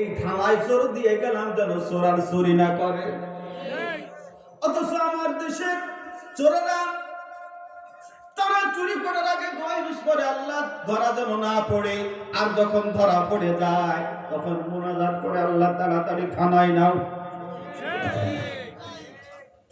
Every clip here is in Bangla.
এই ঢালাই চোর দিয়ে গেলাম যেন চোরার চুরি না করে। অথচ আমার দেশের চোরেরা তারা চুরি করার আগে দোয়াইশ করে, আল্লাহ ধরা যেন না পড়ে। আর যখন ধরা পড়ে যায়, তখন মোনাজাত করে আল্লাহ তাড়াতাড়ি থানায় নাও।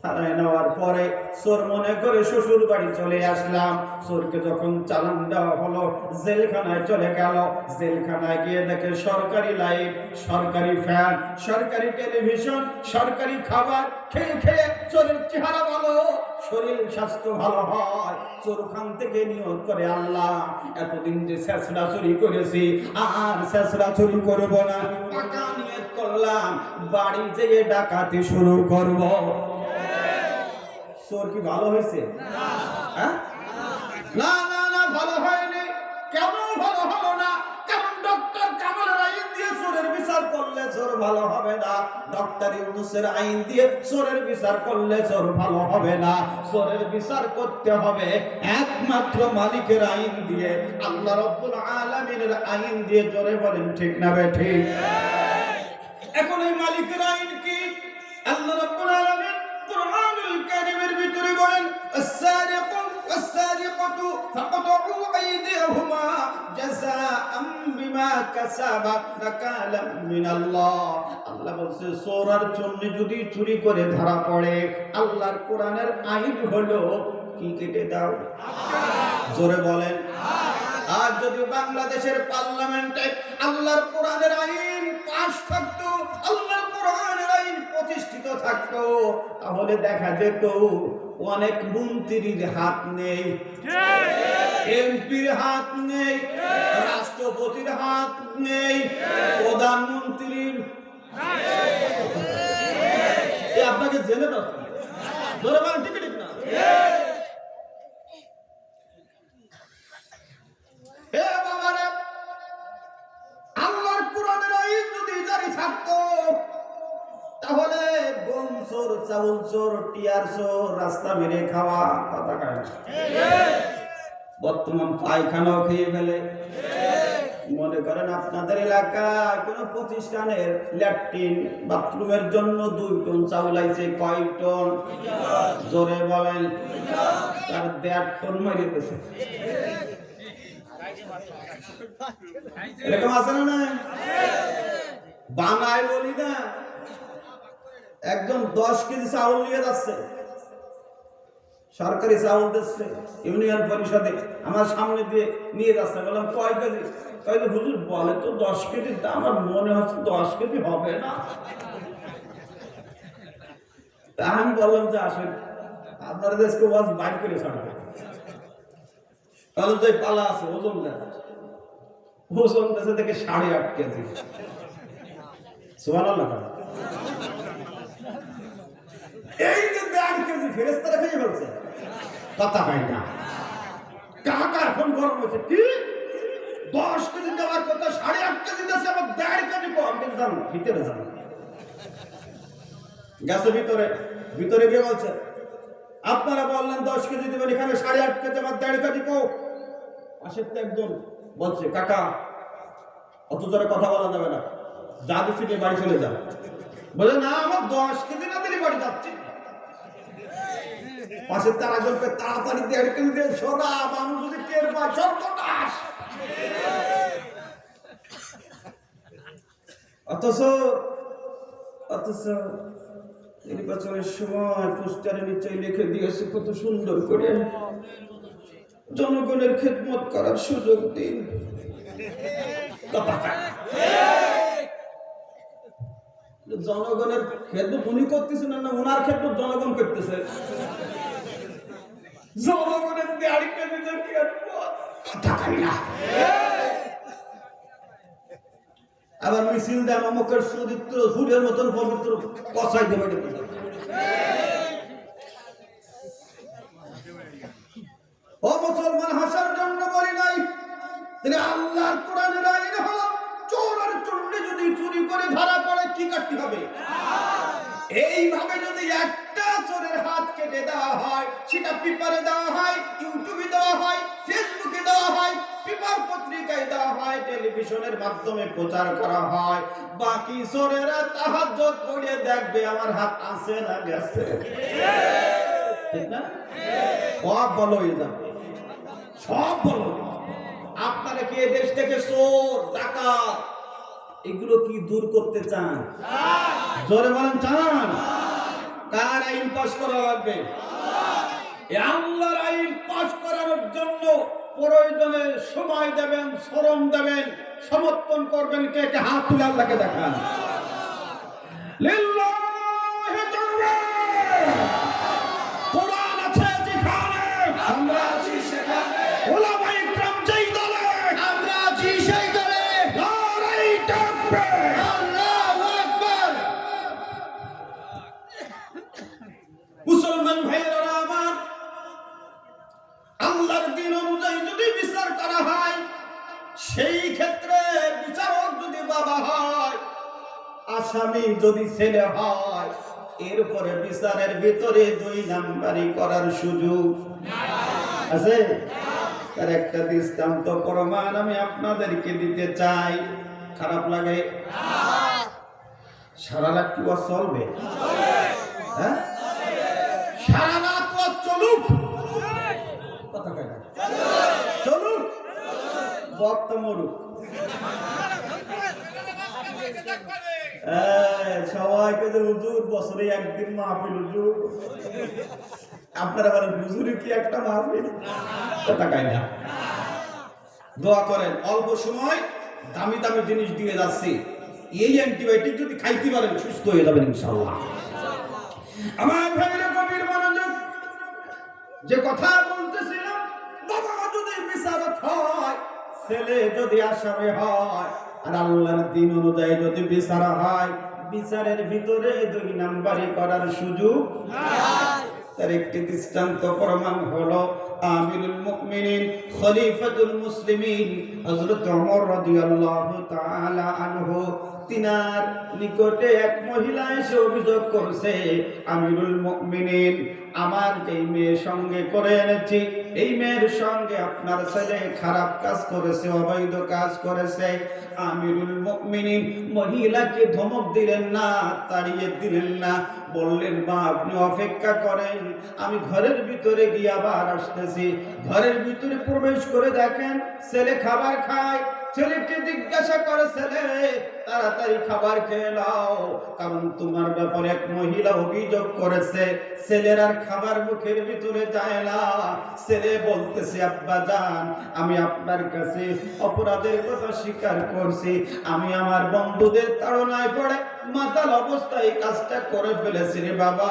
থানায় নেওয়ার পরে চোর মনে করে শ্বশুর বাড়ি চলে আসলাম। চোরকে যখন চালান দেওয়া হলো, জেলখানায় চলে গেল। জেলখানায় গিয়ে দেখে সরকারি লাইট, সরকারি ফ্যান, সরকারি টেলিভিশন, সরকারি খাবার, খেয়ে খেয়ে চোরের চেহারা ভালো, শরীর স্বাস্থ্য ভালো হয়। চোর খান থেকে নিয়োগ করে আল্লাহ এতদিন যে শেষরা চুরি করেছি, আর শেষরা চুরি করব না। পাকা নিয়ত করলাম। বাড়ি যেয়ে ডাকাতি শুরু করব। চোর কি ভালো হয়েছে? হ্যাঁ? না না না, ভালো হয়নি। কেন ভালো হলো না? কারণ ডক্টর কামালের আইন দিয়ে বিচার করলে ভালো হবে না? ডক্টর ইউনুসের আইন দিয়ে বিচার করলে ভালো হবে না? বিচার করতে হবে একমাত্র মালিকের আইন দিয়ে। আল্লাহ রব্বুল আলামিনের আইন দিয়ে জোরে বলেন, ঠিক না বে ঠিক? এখন এই মালিকের আইন কি? আল্লাহ রাব্বুল কুরআনুল ভিতরে বলেন আল্লাহ বলছে, সোরার আর যদি চুরি করে ধরা পড়ে, আল্লাহর কোরআনের আইন হলো কি কেটে দাও? জোরে বলেন আর যদি বাংলাদেশের পার্লামেন্টে আল্লাহর কোরআনের আইন পাশ থাকতো, আল্লাহর কোরআনের আইন প্রতিষ্ঠিত থাকতো, তাহলে দেখা যেত অনেক মন্ত্রীর হাত নেই, এমপির হাত নেই, রাষ্ট্রপতির হাত নেই, প্রধানমন্ত্রীর আপনাকে জেনে দাও ধরে ঠিক না রাস্তা খাওয়া বর্তমান পায়খানাও খেয়ে ফেলে। মনে করেন আপনাদের প্রতিষ্ঠানের ল্যাট্রিন বাথরুমের জন্য দুই টন চাউল আইছে, কয় টন? জোরে বলেন। তার দেড় টন মেরে এরকম আছে না না বাঙায় বলি না একজন দশ কেজি চাউল নিয়ে যাচ্ছে। সরকারি চাউল দিচ্ছে ইউনিয়ন পরিষদে আমার সামনে দিয়ে নিয়ে যাচ্ছে। বললাম কয় কেজি? যে, হুজুর বলে তো দশ কেজি দাম আমার মনে হচ্ছে দশ কেজি হবে না। তা আমি বললাম যে আসেন আপনারা দেশকে ওয়াজ বাইর করে ছাড়বে তাহলে যে পালা আছে, ওজন দেখা ওজন দেশে থেকে সাড়ে আট কেজি। সুবহানাল্লাহ এই যে দেড় কেজি ফেরেস্তারা খেয়ে ফেলছে। কথা হয় না। কাকা এখন গরম হচ্ছে কি? দশ কেজি দেওয়ার কথা, সাড়ে আট কেজি দিয়েছে আবার দেড় কেজি কম। কিন্তু জানো, ভিতরে জানো। গেছে ভিতরে। ভিতরে গিয়ে বলছে, আপনারা বললেন দশ কেজি দেবেন, এখানে সাড়ে আট কেজি, আমার দেড় কেজি কো পাশের তো একজন বলছে, কাকা, অত জোরে কথা বলা যাবে না। যা দিচ্ছি নিয়ে বাড়ি চলে যাও বলে, না, আমার দশ কেজি না দিলে বাড়ি যাচ্ছি পাশের তার একজনকে তাড়াতাড়ি দেড় কেজি দিয়ে সোনা মানুষ যদি টের পায়, সর্বনাশ! অথচ অথচ নির্বাচনের সময় পোস্টারে নিচে লিখে দিয়েছে, কত সুন্দর করে। জনগণের খেদমত করার সুযোগ দিন। জনগণের খেদমত উনি করতেছেন না ওনার খেদমত জনগণ করতেছে? জনগণের খেদমত। কথা না। আবার মিছিল দেন অমুকের চরিত্র সূর্যের মতন পবিত্র কষাই দেবে ও মুসলমান হাসার জন্য বলি নাই। তিনি আল্লাহর কোরআনের আইন হলো চোর আর চুন্ডি যদি চুরি করে ধরা পড়ে, কি করতে হবে? এইভাবে যদি একটা চোরের হাত কেটে দেওয়া হয়, সেটা পেপারে দেওয়া হয়, ইউটিউবে দেওয়া হয়, ফেসবুকে দেওয়া হয়, পেপার পত্রিকায় দেওয়া হয়, টেলিভিশনের মাধ্যমে প্রচার করা হয়, বাকি চোরেরা তাহাজ্জুদ পড়ে দেখবে, আমার হাত আছে না গেছে। ঠিক না? বলো যাবে। সব বলো। আপনারা কি দেশ থেকে চোর, ডাকাত, এগুলো কি দূর করতে চান? জোরে বলেন, চান। কার আইন পাশ করা লাগবে? আল্লাহর আইন পাশ করার জন্য প্রয়োজনে সময় দেবেন, শ্রম দেবেন, সমর্থন করবেন কে কে হাত তুলে আল্লাহকে দেখান। লিল্লাহি! আসামি যদি ছেলে হয়, এরপরে বিচারের ভিতরে দুই নাম্বারি করার সুযোগ। আছে? তার একটা দৃষ্টান্ত প্রমাণ আমি আপনাদেরকে দিতে চাই। খারাপ লাগে? সারা রাত কি চলবে? হ্যাঁ? সারা রাত চলুক। চলুক। মরুক। সবাইকে যে হুজুর, বছরে একদিন মাহফিল হুজুর। আপনারা বলেন হুজুরে কি একটা মাহফিল? কয় না। দোয়া করেন, অল্প সময় দামি দামি জিনিস দিয়ে যাচ্ছি। এই অ্যান্টিবায়োটিক যদি খাইতে পারেন, সুস্থ হয়ে যাবেন ইনশাআল্লাহ। আমার ভাইরা কবির মনোযোগ, যে কথা বলতেছিলাম, বাবা যদি বিচারক হয়, ছেলে যদি আসামি হয় আর আল্লাহর দিন অনুযায়ী যদি বিচার হয় বিচারের ভিতরে দুই নাম্বারি করার সুযোগ তার একটি দৃষ্টান্ত প্রমাণ হলো আমিরুল মুকমিনিন খলিফাতুল মুসলিমিন হযরত ওমর রাদিয়াল্লাহু তাআলা আনহু। তিনার নিকটে এক মহিলা এসে অভিযোগ করছে, আমিরুল মুমিনিন, আমার এই মেয়ের সঙ্গে করে এনেছি, এই মেয়ের সঙ্গে আপনার ছেলে খারাপ কাজ করেছে, অবৈধ কাজ করেছে। আমিরুল মুমিনিন, মহিলাকে ধমক দিলেন না, তাড়িয়ে দিলেন না। বললেন, মা, আপনি অপেক্ষা করেন, আমি ঘরের ভিতরে গিয়ে আবার আসতেছি। ঘরের ভিতরে প্রবেশ করে দেখেন, ছেলে খাবার খায় ছেলেকে জিজ্ঞাসা করে, ছেলে, তাড়াতাড়ি খাবার খেয়ে নাও। কারণ তোমার ব্যাপারে এক মহিলা অভিযোগ করেছে, ছেলের আর খাবার মুখের ভিতরে যায় না। ছেলে বলতেছে, আব্বা যান আমি আপনার কাছে অপরাধের কথা স্বীকার করছি। আমি আমার বন্ধুদের তাড়নায় পড়ে মাতাল অবস্থায় কাজটা করে ফেলেছি রে বাবা।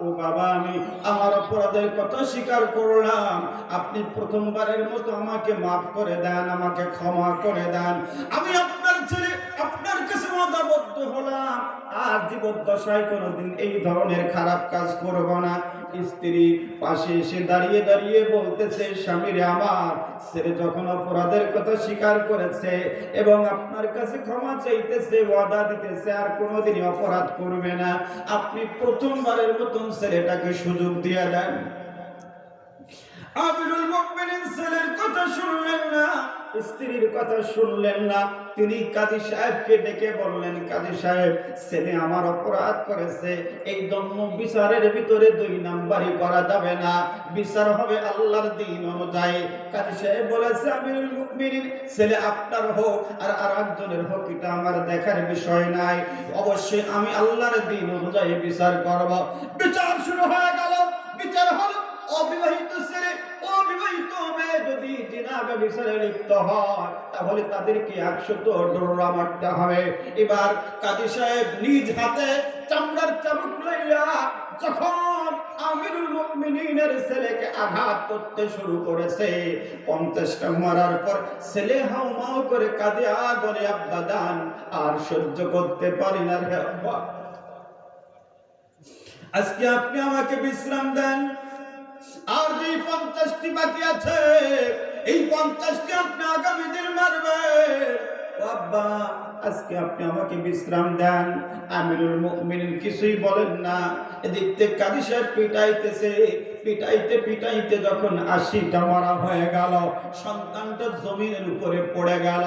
ও বাবা, আমি আমার অপরাধের কথা স্বীকার করলাম। আপনি প্রথমবারের মতো আমাকে মাফ করে দেন, আমাকে ক্ষমা করে দেন। আমি আপনার ছেলে, আপনার কাছে মতাবদ্ধ হলাম। আর জীবদ্দশায় কোনোদিন এই ধরনের খারাপ কাজ করব না। স্ত্রী পাশে এসে দাঁড়িয়ে দাঁড়িয়ে বলতেছে, স্বামীরে আমার ছেলে যখন অপরাধের কথা স্বীকার করেছে এবং আপনার কাছে ক্ষমা চাইতেছে, ওয়াদা দিতেছে, আর কোনোদিনই অপরাধ করবে না। আপনি প্রথমবারের মতন ছেলেটাকে সুযোগ দিয়ে দেন। আমিরুল মুমিনিন ছেলের কথা শুনলেন না। স্ত্রীর কথা শুনলেন না। তিনি কাজী সাহেবকে ডেকে বললেন, কাজী সাহেব, ছেলে আমার অপরাধ করেছে। এই দম্ম বিচারের ভিতরে দুই নাম্বারই করা যাবে না। বিচার হবে আল্লাহর দিন অনুযায়ী। কাজী সাহেব বলেছে, আমিরুল মুমিনিন, ছেলে আপনার হোক আর আর একজনের হোক, এটা আমার দেখার বিষয় নাই। অবশ্যই আমি আল্লাহর দিন অনুযায়ী বিচার করব। বিচার শুরু হয়ে গেল। বিচার হলো অবিবাহিত ছেলে অবিবাহিত মেয়ে যদি জিনা ব্যভিচারে লিপ্ত হয়, তাহলে তাদেরকে একশো তো ডোরা মারতে হবে। এবার কাজী সাহেব নিজ হাতে চামড়ার চাবুক লইয়া যখন আমিরুল মুমিনিনের ছেলেকে আঘাত করতে শুরু করেছে, পঞ্চাশটা মারার পর ছেলে হাও মাও করে কাঁদে, আর বলে, আব্বা, দান, আর সহ্য করতে পারি না রে আব্বা। আজকে আপনি আমাকে বিশ্রাম দেন। আর যে পঞ্চাশটি বাকি আছে, এই পঞ্চাশটি আপনি আগামী দিন মারবেন ও আব্বা, আজকে আপনি আমাকে বিশ্রাম দেন। আমিরুল কিছুই বলেন না। এদিক থেকে সাহেব পিটাইতেছে। পিটাইতে পিটাইতে যখন আশিটা মারা হয়ে গেল, সন্তানটা জমিনের উপরে পড়ে গেল।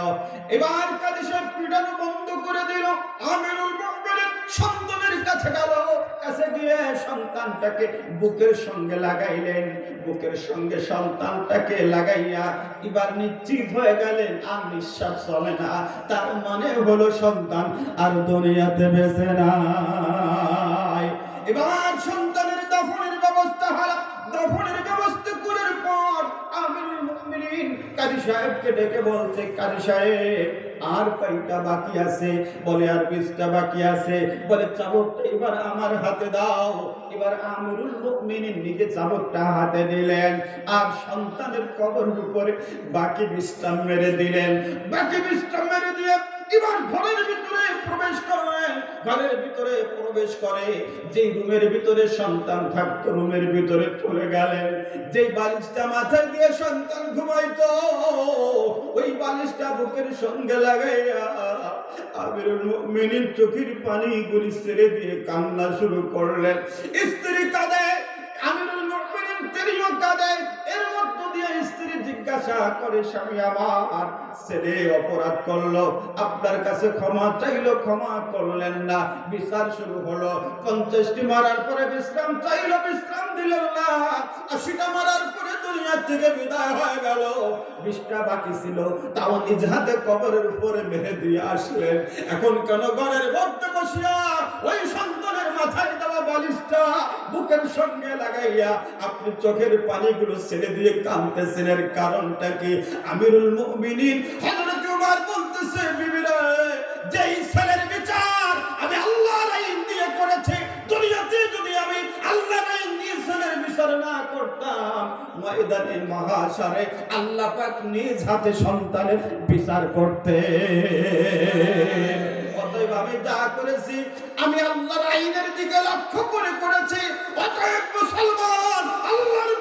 এবার কাজী সাহেব পিটানো বন্ধ করে দিল। আমিরুল মুমিনিন সন্তানের কাছে গেল, কাছে গিয়ে সন্তানটাকে বুকের সঙ্গে লাগাইলেন। বুকের সঙ্গে সন্তানটাকে লাগাইয়া এবার নিশ্চিত হয়ে গেলেন, আর নিঃশ্বাস চলে না। তার মনে হলো সন্তান আর দুনিয়াতে বেঁচে নাই। এবার সন্তানের দাফনের ব্যবস্থা হলো, দাফনের ব্যবস্থা করার পর আমিরুল মুমিনিন কাজী সাহেবকে ডেকে বলছে, কাজী সাহেব আর কয়টা বাকি আছে? বলে, আর বিশটা বাকি আছে। বলে চাবকটা এবার আমার হাতে দাও। এবার আমরুল মুমিনিন নিজে চাবকটা হাতে দিলেন আর সন্তানের কবরের উপরে বাকি বিশ্রাম মেরে দিলেন। বাকি বিশ্রাম মেরে দিয়ে এবার ঘরের ভিতরে প্রবেশ করলেন ঘরের ভিতরে প্রবেশ করে যে রুমের ভিতরে সন্তান থাকতো, রুমের ভিতরে চলে গেলেন। যে বালিশটা মাথায় দিয়ে সন্তান ঘুমাইতো, ওই বালিশটা বুকের সঙ্গে লাগাইয়া চোখের পানি গুলি ছেড়ে দিয়ে কান্না শুরু করলেন। স্ত্রী কাঁদে, আমিরুল মুমিনিন তিনিও কাঁদে। জিজ্ঞাসা করে, স্বামী, আমার ছেলে অপরাধ করল। আপনার কাছে ক্ষমা চাইলো, ক্ষমা করলেন না। বিচার শুরু হলো। পঞ্চাশটি মারার পরে বিশ্রাম চাইলো, বিশ্রাম দিলেন না। আশিটা মারার পরে দুনিয়া থেকে বিদায় হয়ে গেল। বিশটা বাকি ছিল। তাও নিজ হাতে কবরের উপরে মেরে দিয়ে আসলেন। এখন কেন ঘরের মধ্যে বসিয়া ওই সন্তানের মাথায় দেওয়া বালিশটা বুকের সঙ্গে লাগাইয়া আপনি চোখের পানিগুলো ছেড়ে দিয়ে কাঁদতেছেন? এর কারণটা আমিরুল মুমিনিন হযরত বলতেছে, বিবিরা, যেই ছেলের বিচার আমি আল্লাহর আইন দিয়ে করেছি, দুনিয়াতে যদি আমি আল্লাহর আইন দিয়ে ছেলের বিচার না করতাম আল্লাহ পাক নিজ হাতে সন্তানের বিচার করতে। অতএব আমি যা করেছি, আমি আল্লাহর আইনের দিকে লক্ষ্য করে করেছি। অতএব মুসলমান, আল্লাহর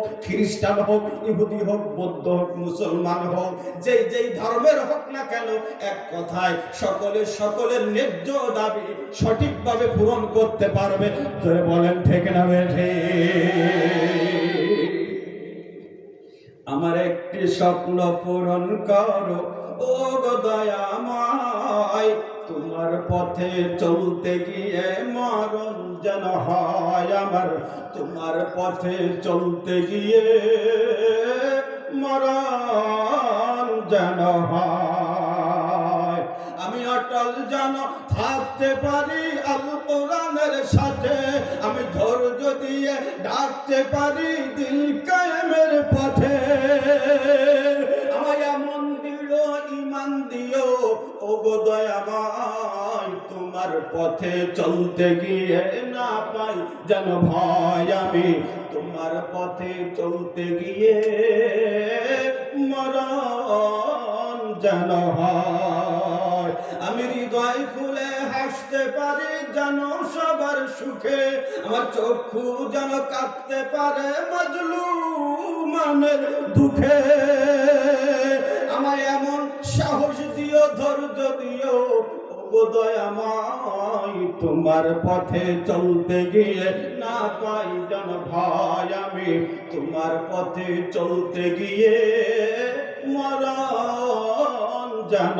হোক, খ্রিস্টান হোক, ইহুদি হোক, বৌদ্ধ হোক, মুসলমান হোক, যেই যেই ধর্মের হোক না কেন, এক কথায় সকলে সকলের ন্যায্য দাবি সঠিকভাবে পূরণ করতে পারবে। বলেন, ঠিক না বেঠে আমার একটি স্বপ্ন পূরণ করো ও গো দয়াময়, তোমার পথে চলতে গিয়ে মরণ যেন হয় আমার। তোমার পথে চলতে গিয়ে মরণ যেন হয়। আমি অটল যেন থাকতে পারি আল কোরআনের সাথে। আমি ধৈর্য দিয়ে ডাকতে পারি দিল কায়েমের পথে। আমায় এমন ইমান দিও। ও গো দয়াময় তোমার পথে চলতে গিয়ে না পাই যেন ভয় আমি। তোমার পথে চলতে গিয়ে মরণ যেন হয়। আমি হৃদয় খুলে হাসতে পারি যেন সবার সুখে। আমার চক্ষু যেন কাঁদতে পারে মজলু মানের দুঃখে। ধৈর্য দিও তোমার পথে চলতে গিয়ে না পাই যেন ভয় আমি। তোমার পথে চলতে গিয়ে মরণ যেন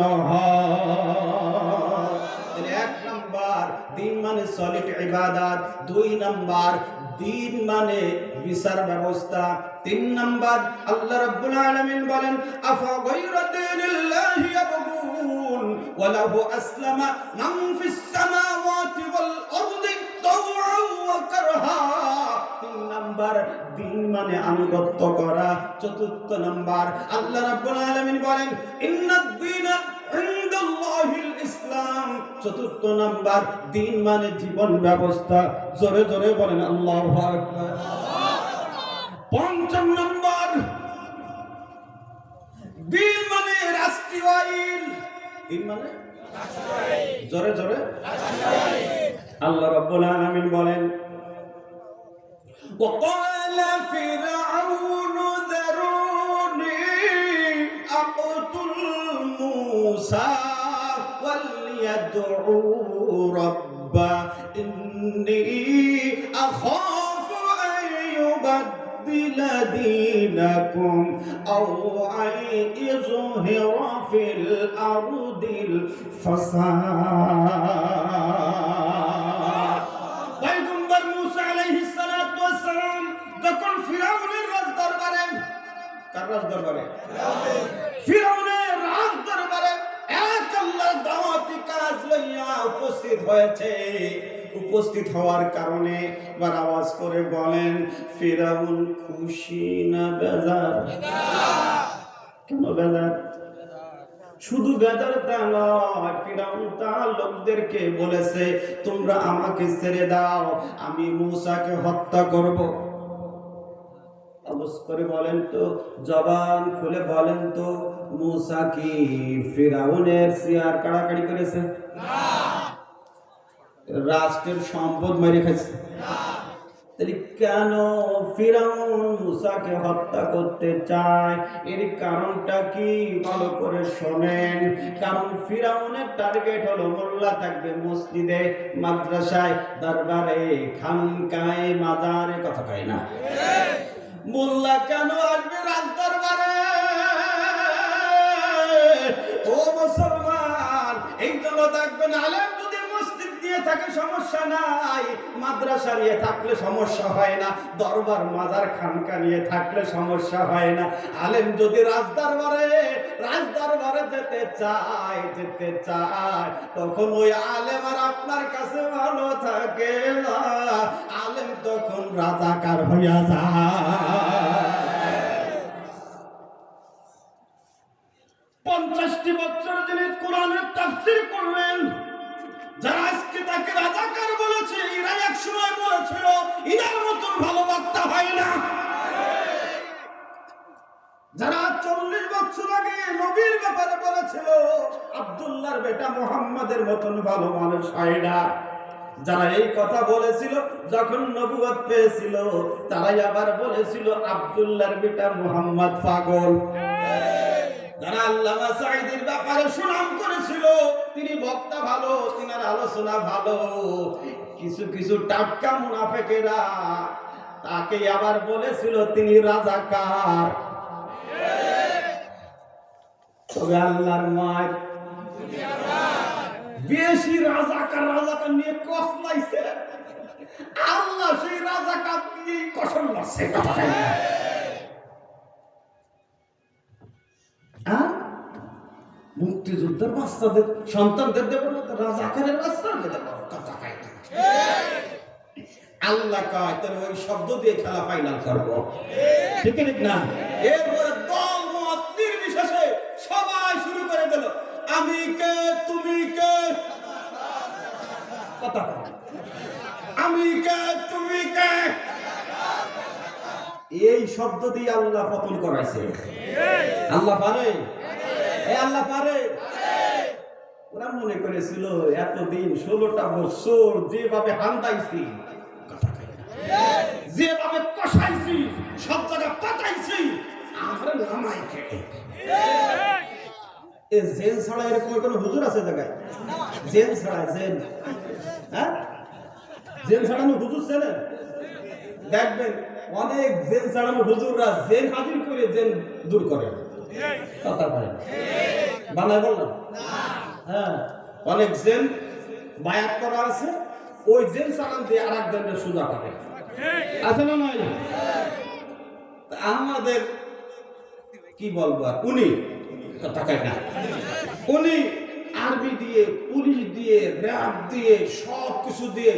এক নাম্বার, দিন মানে সলিড ইবাদত, দুই নাম্বার, দিন মানে বিচার ব্যবস্থা, তিন নাম্বার, আল্লাহ রাব্বুল বলেন, আফা গায়রা নাম্বার, দিন মানে আনুগত্য করা। চতুর্থ নাম্বার, আল্লাহ রাব্বুল আলামিন বলেন, ইন্নাদ দীনা ইনদাল্লাহিল ইসলাম। চতুর্থ নাম্বার, দিন মানে জীবন ব্যবস্থা। জোরে জোরে বলেন, আল্লাহু আকবার। দিন মানে জোরে জোরে আল্লাহ রাব্বুল আলামিন বলেন وقال فرعون ذروني أقتل موسى يدعو ربه إني أخاف أن يبدل دينكم أو أن يظهر في الأرض الفساد পয়গম্বর মুসা আলাইহিস সালাতু ওয়াস সালাম যখন ফিরাউনের রাজ দরবারে কার রাজ দরবারে ফিরাউনের রাজ দরবারে এক আল্লাহর দাওয়াতি কাজ লইয়া উপস্থিত হয়েছে উপস্থিত হওয়ার কারণে এবার আওয়াজ করে বলেন, ফিরাউন খুশি না বেজার? কেন বেজার? শুধু বেজার তা নয়, ফিরাউন তার লোকদেরকে বলেছে, তোমরা আমাকে ছেড়ে দাও, আমি মূসাকে হত্যা করব। অবস করে বলেন তো, জবান খুলে বলেন তো, মূসা কি ফিরাউনের সিয়ার কাড়াকাড়ি করেছে? রাষ্ট্রের সম্পদ মেরে খাইছে। কেন মুসাকে হত্যা করতে চায়? এর কারণটা কি? ভালো করে শোনেন। কারণ ফিরাউনের টার্গেট হলো মোল্লা থাকবে মসজিদে, মাদ্রাসায়, দরবারে, খানকায়, মাজারে, কথা কয় না। মোল্লা কেন আসবে রাজ দরবারে? ও মুসলমান, এই জন্য দেখবেন আলেম। দিয়ে থাকে সমস্যা নাই। মাদ্রাসা নিয়ে থাকলে সমস্যা হয় না, দরবার, মাজার, খানকা নিয়ে থাকলে সমস্যা হয় না। আলেম যদি রাজ দরবারে রাজ দরবারে যেতে চায় যেতে চায়, তখন ওই আলেম আর আপনার কাছে ভালো থাকে না। আলেম তখন রাজাকার হইয়া যায়। পঞ্চাশটি বছর যিনি কোরআনের তাফসির করলেন যারা আজকে তাকে রাজাকার বলেছে, এরা এক সময় বলেছিল মতন ভালো হয় না। যারা চল্লিশ বছর আগে নবীর ব্যাপারে বলেছিল, আব্দুল্লাহর বেটা মোহাম্মদের মতন ভালো মানুষ হয় না। যারা এই কথা বলেছিল, যখন নবুয়ত পেয়েছিল, তারাই আবার বলেছিল, আব্দুল্লাহর বেটা মোহাম্মদ পাগল। যারা আল্লামা সাইদির ব্যাপারে সুনাম করেছিল, তিনি বক্তা ভালো, তিনার আলোচনা ভালো। কিছু কিছু টাটকা মুনাফেকেরা তাকে আবার বলেছিল, তিনি রাজাকার। তবে আল্লাহর মায় বেশি রাজাকার রাজাকার নিয়ে কসলাইছে আল্লাহ সেই রাজাকার দিয়ে কসম লাগছে মুক্তিযোদ্ধার বাচ্চাদের সন্তানদের দেবো না তো রাজাকারের বাচ্চাদের দেবো কথা কয় আল্লাহ কয় তাহলে ওই শব্দ দিয়ে খেলা ফাইনাল করব। ঠিক না? এরপরে দল মত নির্বিশেষে সবাই শুরু করে দিল, আমি কে, তুমি কে? কথা আমি কে, তুমি কে? এই শব্দ দিয়ে আল্লাহ পতন করাইছে। আল্লাহ পারে? আল্লাহ পারে। ওরা মনে করেছিল, এতদিন ষোলোটা বছর যেভাবে হান্দাইছি যেভাবে কষাইছি, সব জায়গায় পাঠাইছি আমরা নামাই ছাড়া এরকম কোনো হুজুর আছে জায়গায়? জেন ছাড়া জেন হ্যাঁ? জেন ছাড়ানো হুজুর ছিলেন? দেখবেন, অনেক জেন ছাড়ানো হুজুররা জেন হাজির করে জেন দূর করে কথা বলেন বাংলায় বললাম? হ্যাঁ। অনেক জেন বায়াত করা আছে, ওই জেন চালান দিয়ে আর একজনের সুদা করে। আছে না নয় আমাদের কি বলব উনি কথা না। উনি আর্মি দিয়ে, পুলিশ দিয়ে, র্যাব দিয়ে সব কিছু দিয়ে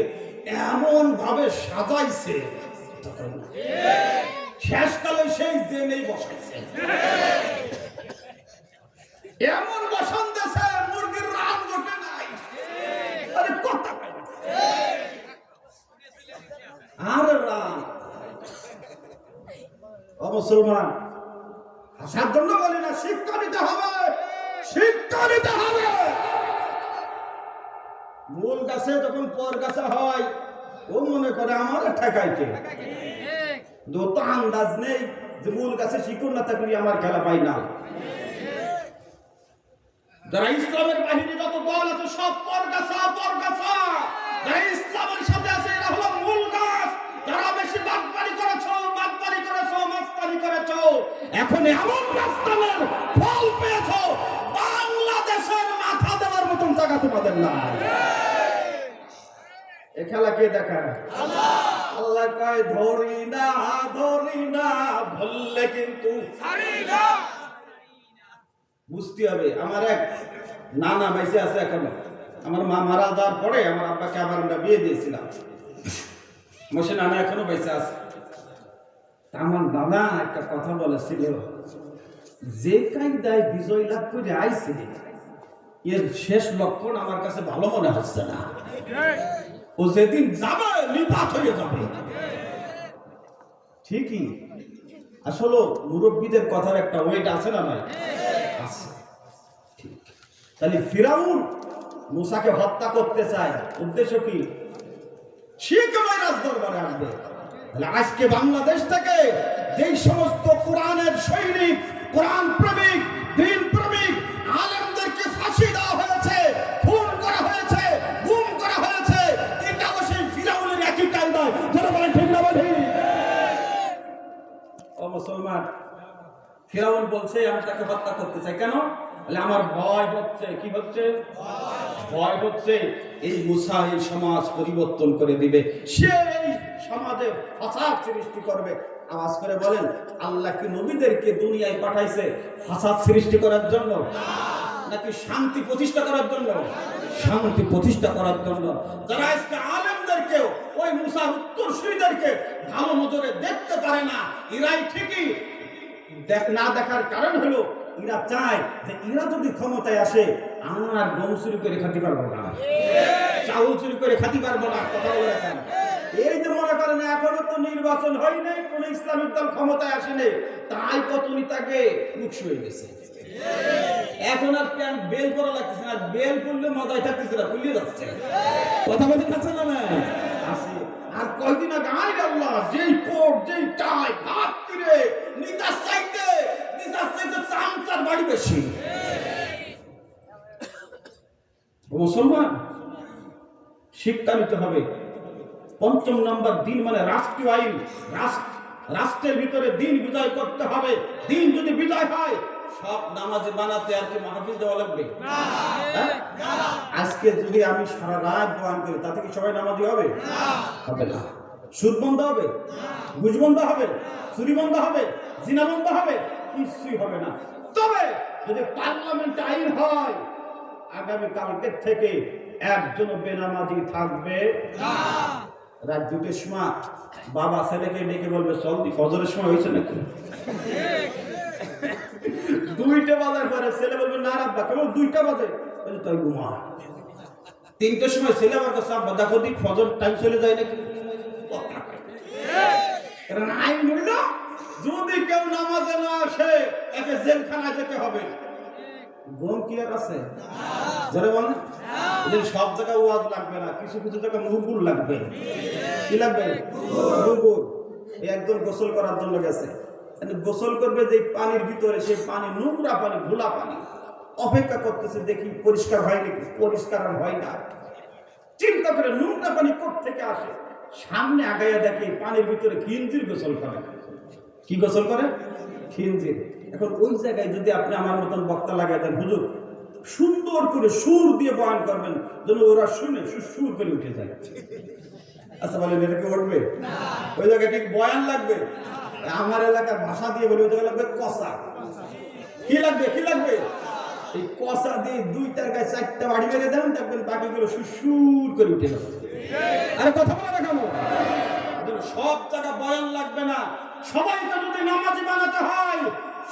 এমন ভাবে সাজাইছে। কথা কয় না। শেষকালে সেই জেনেই বসাইছে। এমন বসন দেশে মুরগির রান ঘটে নাই। আরে। আর রান মুসলমান আসার জন্য বলি না, শিক্ষা নিতে হবে। শিক্ষা নিতে হবে। মূল গাছে যখন পর গাছে হয়, ও মনে করে আমার ঠেকাইছে তো আন্দাজ নেই যে মূল গাছে শিকড় না থাকলে আমার খেলা পাই না। যারা ইসলামের বাহিনী, যত দল আছে, সব পরগাছা পরগাছা যারা ইসলামের সাথে আছে, এরা হলো মূল গাছ। যারা বেশি বাগবাড়ি করেছ বাগবাড়ি করেছ, মাস্তানি করেছ, এখন এমন রাস্তানের ফল পেয়েছ, বাংলাদেশের মাথা দেওয়ার মতন জায়গা তোমাদের নাই। এ খেলা কে দেখায়? আল্লাহ কয় ধরি না ধরি না ধরলে কিন্তু বুঝতে হবে আমার এক নানা বেঁচে আছে এখনও। আমার মা মারা যাওয়ার পরে আমার আব্বাকে আবার আমরা বিয়ে দিয়েছিলাম। আমার সে নানা এখনও বেঁচে আছে। আমার দাদা একটা কথা বলেছিল যে কায়দায় বিজয় লাভ করে আইছে এর শেষ লক্ষণ আমার কাছে ভালো মনে হচ্ছে না। ও যেদিন যাবে, নিপাত হয়ে যাবে। ঠিকই। আসলে মুরব্বীদের কথার একটা ওয়েট আছে না ঠিক। তাহলে ফিরাউন মুসাকে হত্যা করতে চায়, উদ্দেশ্য কি? কেমন রাজদরবারে আসবে। তাহলে আজকে বাংলাদেশ থেকে যেই সমস্ত কোরআনের সৈনিক, কোরআন প্রেমিক, দিন প্রেমিক, আলেমদেরকে ফাঁসি দেওয়া হয়েছে ফিরাউন বলছে, আমি তাকে হত্যা করতে চাই। কেন? বলে, আমার ভয় হচ্ছে। কি হচ্ছে? ভয় হচ্ছে। এই মুসা এই সমাজ পরিবর্তন করে দিবে। সে এই সমাজে ফাসাদ সৃষ্টি করবে। আওয়াজ করে বলেন, আল্লাহ কি নবীদেরকে দুনিয়ায় পাঠাইছে ফাসাদ সৃষ্টি করার জন্য? নাকি শান্তি প্রতিষ্ঠা করার জন্য? শান্তি প্রতিষ্ঠা করার জন্য। যারা আজকে আলেমদেরকেও ওই মুসার উত্তরসূরিদেরকে ভালো নজরে দেখতে পারে না, এরাই ঠিকই না দেখার কারণ হলো এরা চায় যে এরা যদি ক্ষমতায় আসে আমার গম চুরি করে খাতে পারব না। চাউল চুরি করে খাতে পারব না কথা বলে এই যে মনে করেন এখনও তো নির্বাচন হয় নাই কোন ইসলামিক দল ক্ষমতায় আসেনি তাই কত নেতাকে মুখ হয়ে গেছে। এখন আর প্যান্ট বেল করা লাগতেছে না বেল করলে মজায় থাকতেছে না খুলিয়ে যাচ্ছে। কথা বলতে পারছে না? না আর কয়দিন আগে আয় আল্লাহ যেই কোট যেই টাই নিতার চাইতে নিতার চাইতে চামচার বাড়ি বেশি। মুসলমান শিক্ষা নিতে হবে। পঞ্চম নাম্বার দিন মানে রাষ্ট্রীয় আইন। রাষ্ট্র রাষ্ট্রের ভিতরে দিন বিজয় করতে হবে। দিন যদি বিজয় হয় সব নামাজ বানাতে আর কি মাহফিল দেওয়া লাগবে? হ্যাঁ? আজকে যদি আমি সারা রাত বয়ান করি তাতে কি সবাই নামাজি হবে? হবে না। সুদ বন্ধ হবে? ঘুষ বন্ধ হবে? চুরি বন্ধ হবে জিনা বন্ধ হবে কিছুই হবে না। তবে যদি পার্লামেন্ট আইন হয় আগামী কালকের থেকে একজন বেনামাজি থাকবে। রাত দুটোর সময় বাবা ছেলেকে ডেকে বলবে চল দি ফজরের সময় হয়েছে নাকি? দুইটা বাজার পরে ছেলে বলবে না রাব্বা কেবল দুইটা বাজে। তাই ঘুমা। তিনটের সময় ছেলে আমার কাছে দেখো দিক ফজর টাইম চলে যায় নাকি? কারণ আইন হইল যদি কেউ নামাজে না আসে একে জেলখানা যেতে হবে। গম কি আর আছে? এদের সব জায়গায় ওয়াজ লাগবে না কিছু কিছু জায়গায় লাগবে। কি লাগবে? একজন গোসল করার জন্য গেছে। গোসল করবে যে পানির ভিতরে সেই পানি নোংরা পানি ঘোলা পানি। অপেক্ষা করতেছে দেখি পরিষ্কার হয় নাকি? পরিষ্কার হয় না। চিন্তা করে নোংরা পানি থেকে আসে? সামনে আগাইয়া দেখে পানির ভিতরে খিঞ্জির গোসল করে। কি গোসল করে? খিঞ্জির এখন ওই জায়গায় যদি আপনি আমার মতন বক্তা লাগাই দেন, হুজুর, সুন্দর করে সুর দিয়ে বয়ান করবেন, যেন ওরা শুনে সুর করে উঠে যায়। আচ্ছা বলেন, এটা কি উঠবে? ওই জায়গায় ঠিক বয়ান লাগবে? আমার এলাকার ভাষা দিয়ে বলি, ওই জায়গায় লাগবে কষা কি লাগবে? কি লাগবে? এই কষা দিয়ে দুইটার গায়ে চারটা বাড়ি মেরে দেন, দেখবেন বাকিগুলো সুর করে উঠে যাবে। আরে কথা বলে কেন সব জায়গা বয়ান লাগবে না। সবাইকে যদি নামাজি বানাতে হয়,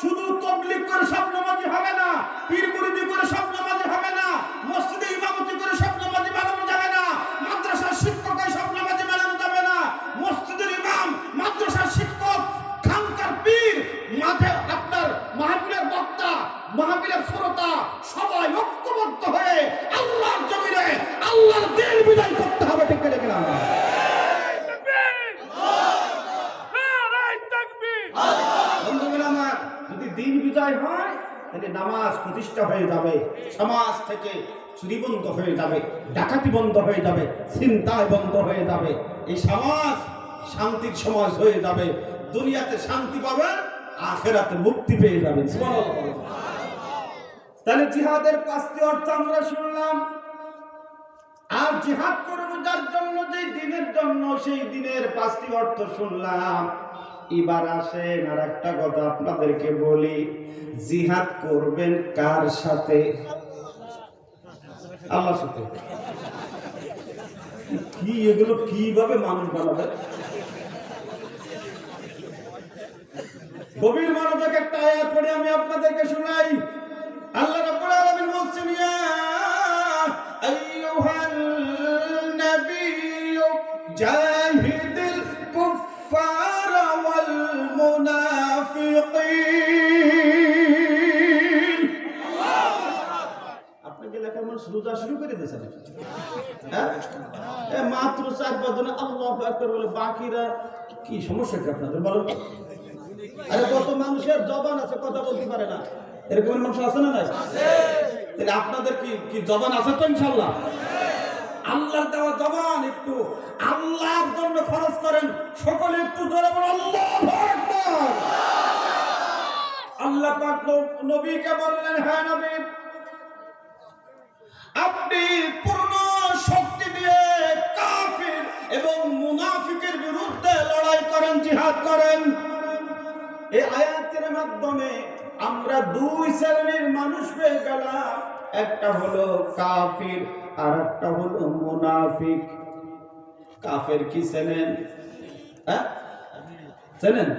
শুধু তবলিগ করে সব নামাজি হবে না, পীর মুরিদি করে সব নামাজি হবে না, মসজিদে ইমামতি করে সব নামাজি বানানো যাবে না, মাদ্রাসার শিক্ষক সব নামাজি বানানো যাবে না, মসজিদের ইমাম, মাদ্রাসার শিক্ষক, খানকার পীর, মাঠে আপনার মাহফিলের বক্তা, মাহফিলের শ্রোতা, সবাই ঐক্যবদ্ধ হয়ে আল্লাহর জমিনে, আল্লাহর দিন বিদায় করতে হবে ঠিক করে গেলাম বন্ধুগণ আমার যদি দিন বিজয় হয় তাহলে নামাজ প্রতিষ্ঠা হয়ে যাবে, সমাজ থেকে চুরি বন্ধ হয়ে যাবে ডাকাতি বন্ধ হয়ে যাবে চিন্তায় বন্ধ হয়ে যাবে। এই সমাজ শান্তির সমাজ হয়ে যাবে, দুনিয়াতে শান্তি পাবেন আখেরাতে মুক্তি পেয়ে যাবেন তাহলে জিহাদের পাঁচটি অর্থ আমরা শুনলাম। আর জিহাদ করব যার জন্য যে দিনের জন্য, সেই দিনের পাঁচটি অর্থ শুনলাম। এবার আসেন আর একটা কথা আপনাদেরকে বলি, জিহাদ করবেন কার সাথে? আল্লাহর সাথে। কি, এগুলো কীভাবে মানুষ বানাবে? গভীর মনোযোগ একটা আয়াত পড়ে আমি আপনাদেরকে শোনাই। আল্লাহ রাব্বুল আলামিন বলছেন, ইয়া আইয়ুহান নাবিয়্যু মাত্র চার পাঁচ জন আল্লাহ বলে, বাকিরা কি সমস্যা আপনাদের বলেন? আরে কত মানুষের জবান আছে, কথা বলতে পারে না। এরকম মানুষ আছে না আপনাদের কি কি জবান আছে তো ইনশাল্লাহ আল্লাহর দেওয়া জবান একটু, আল্লাহর জন্য খরচ করেন, সকলে একটু জোরে বলেন, আল্লাহু আল্লাহ পাক নব- নবীকে বললেন হ্যাঁ নবী, আপনি করেন, জিহাদ করেন। এই আয়াতের মাধ্যমে আমরা দুই শ্রেণির মানুষ পেয়ে গেলাম। একটা হলো কাফির আর একটা হলো মুনাফিক। কাফের কি চেনেন? হ্যাঁ? চেনেন?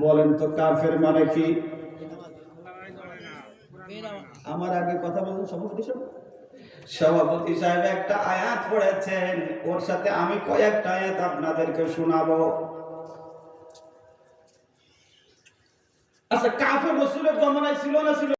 বলেন তো, কাফের মানে কি? আমার আগে কথা বলুন, সভাপতি সভাপতি সাহেব একটা আয়াত পড়েছেন। ওর সাথে আমি কয়েকটা আয়াত আপনাদেরকে শোনাবো। আচ্ছা কাফের রসুলের জমানায় ছিল না ছিল?